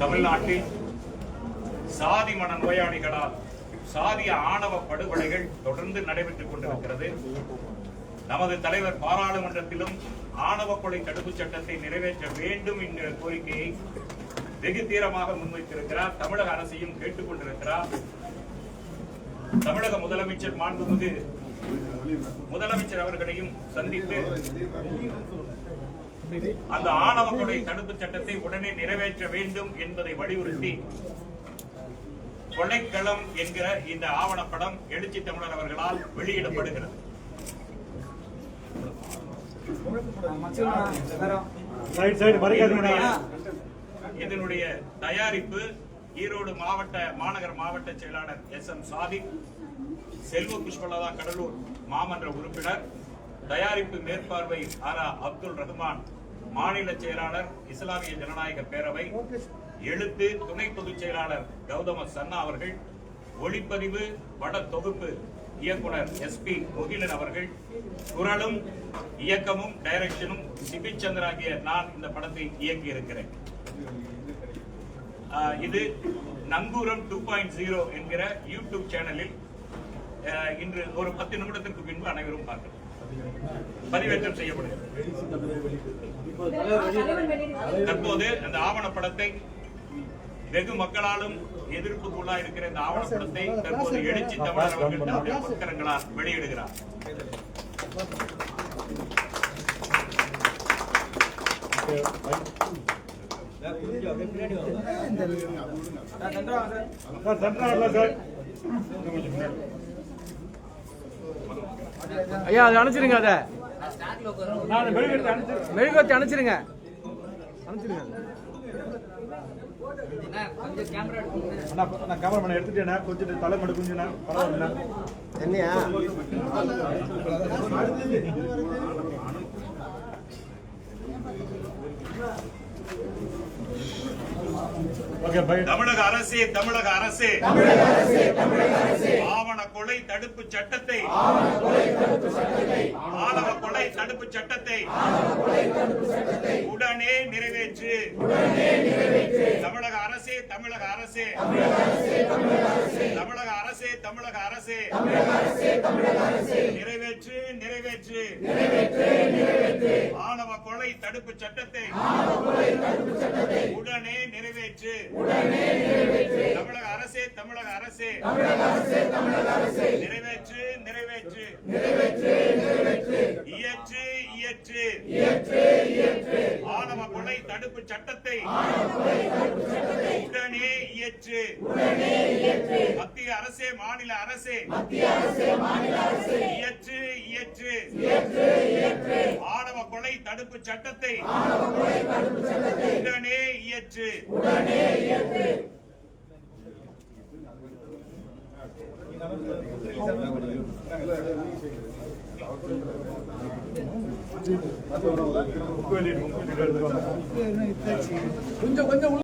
தமிழ்நாட்டில் சாதி மன நோயாளிகளால் சாதிய ஆணவ படுகொலைகள் தொடர்ந்து நடைபெற்றுக் கொண்டிருக்கிறது. நமது தலைவர் பாராளுமன்றத்திலும் ஆணவ கொலை தடுப்பு சட்டத்தை நிறைவேற்ற வேண்டும் என்கிற கோரிக்கையை வெகு தீரமாக முன்வைத்திருக்கிறார். தமிழக அரசையும் கேட்டுக்கொண்டிருக்கிறார் தமிழக முதலமைச்சர் மாண்புமிகு முதலமைச்சர் அவர்களையும் சந்தித்து அந்த ஆணவ கொலை தடுப்புச் சட்டத்தை உடனே நிறைவேற்ற வேண்டும் என்பதை வலியுறுத்தி கொலைக்களம் என்கிற இந்த ஆவணப்படம் எழுச்சி தமிழர் அவர்களால் வெளியிடப்படுகிறது. இதனுடைய தயாரிப்பு ஈரோடு மாவட்ட மாநகர மாவட்ட செயலாளர் எஸ் எம் சாதிக் செல்வ புஷ்பலதா கடலூர் மாமன்ற உறுப்பினர் தயாரிப்பு மேற்பார்வை ஆரா அப்துல் ரஹ்மான் மாநில செயலாளர் இஸ்லாமிய ஜனநாயக பேரவை எழுத்து துணை பொதுச் செயலாளர் கௌதம சன்னா அவர்கள் ஒளிப்பதிவு பட தொகுப்பு இயக்குனர் எஸ் பி முகிலன் அவர்கள் குரலும் இயக்கமும் டைரக்ஷனும் சிபிச் சந்திர ஆகிய நான் இந்த படத்தை இயக்கி இருக்கிறேன் இது நங்கூரம் டூ பாயிண்ட் ஜீரோ என்கிற யூடியூப் சேனலில் இன்று ஒரு பத்து நிமிடத்திற்கு பின்பு அனைவரும் பார்க்கலாம். பதிவேற்றம் செய்யப்படுகிறது. தற்போது அந்த ஆவணப்படத்தை வெகு மக்களாலும் எதிர்ப்புக்குள்ளா இருக்கிற இந்த ஆவணப்படத்தை தற்போது எழுச்சி தமிழர் அவர்கள் தன்னுடைய புத்தகங்களால் வெளியிடுகிறார். ஐயா அதை அனுப்பிச்சிருங்க அதை. நான் அந்த மெழுகு அனுப்பிச்சு மெழுகுவத்தி அனுப்பிச்சிருங்க. அனுப்பிச்சிருங்க. அண்ணா நான் கேமரா எடுத்துட்டேண்ணா. கொஞ்சம் தலை மட்டும் கொஞ்சம் பரவாயில்ல என்னையா ஓகே பை தமிழக அரசே தமிழக அரசே. ஆவண கொலை தடுப்பு சட்டத்தை. ஆணவ கொலை தடுப்பு சட்டத்தை. உடனே நிறைவேற்று. தமிழக அரசே தமிழக அரசே. தமிழக அரசே தமிழக அரசே. நிறைவேற்று நிறைவேற்று. ஆணவ கொலை தடுப்பு சட்டத்தை. உடனே நிறைவேற்று. தமிழக அரசே தமிழக அரசே. நிறைவேற்று நிறைவேற்று. இயற்று இயற்று. ஆணவ கொலை தடுப்பு சட்டத்தை. உடனே இயற்று. மத்திய அரசே மாநில அரசே. இயற்று இயற்று. ஆணவ கொலை தடுப்பு சட்டத்தை உடனே இயற்று. கொஞ்சம் கொஞ்சம்